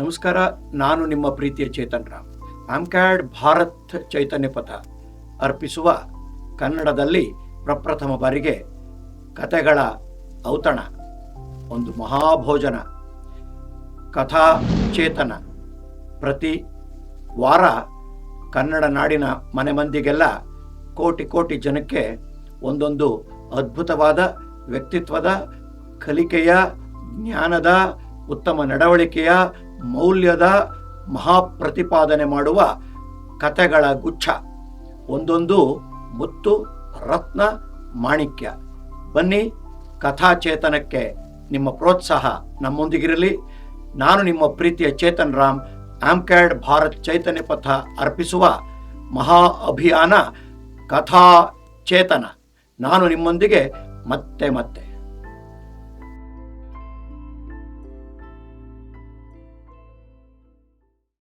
ನಮಸ್ಕಾರ, ನಾನು ನಿಮ್ಮ ಪ್ರೀತಿಯ ಚೇತನ್ ರಾಮ್ ಆಮ್ಕ್ಯಾಡ್ ಭಾರತ್ ಚೈತನ್ಯ ಪಥ ಅರ್ಪಿಸುವ ಕನ್ನಡದಲ್ಲಿ ಪ್ರಪ್ರಥಮ ಬಾರಿಗೆ ಕತೆಗಳ ಔತಣ, ಒಂದು ಮಹಾಭೋಜನ, ಕಥಾ ಚೇತನ. ಪ್ರತಿ ವಾರ ಕನ್ನಡ ನಾಡಿನ ಮನೆ ಮಂದಿಗೆಲ್ಲ ಕೋಟಿ ಕೋಟಿ ಜನಕ್ಕೆ ಒಂದೊಂದು ಅದ್ಭುತವಾದ ವ್ಯಕ್ತಿತ್ವದ, ಕಲಿಕೆಯ, ಜ್ಞಾನದ, ಉತ್ತಮ ನಡವಳಿಕೆಯ ಮೌಲ್ಯದ ಮಹಾಪ್ರತಿಪಾದನೆ ಮಾಡುವ ಕತೆಗಳ ಗುಚ್ಛ. ಒಂದೊಂದು ಮುತ್ತು, ರತ್ನ, ಮಾಣಿಕ್ಯ. ಬನ್ನಿ, ಕಥಾಚೇತನಕ್ಕೆ ನಿಮ್ಮ ಪ್ರೋತ್ಸಾಹ ನಮ್ಮೊಂದಿಗಿರಲಿ. ನಾನು ನಿಮ್ಮ ಪ್ರೀತಿಯ ಚೇತನ್ ರಾಮ್ ಆಮ್ಕ್ಯಾಡ್ ಭಾರತ್ ಚೈತನ್ಯ ಪಥ ಅರ್ಪಿಸುವ ಮಹಾ ಅಭಿಯಾನ ಕಥಾ ಚೇತನ ನಾನು ನಿಮ್ಮೊಂದಿಗೆ ಮತ್ತೆ ಮತ್ತೆ.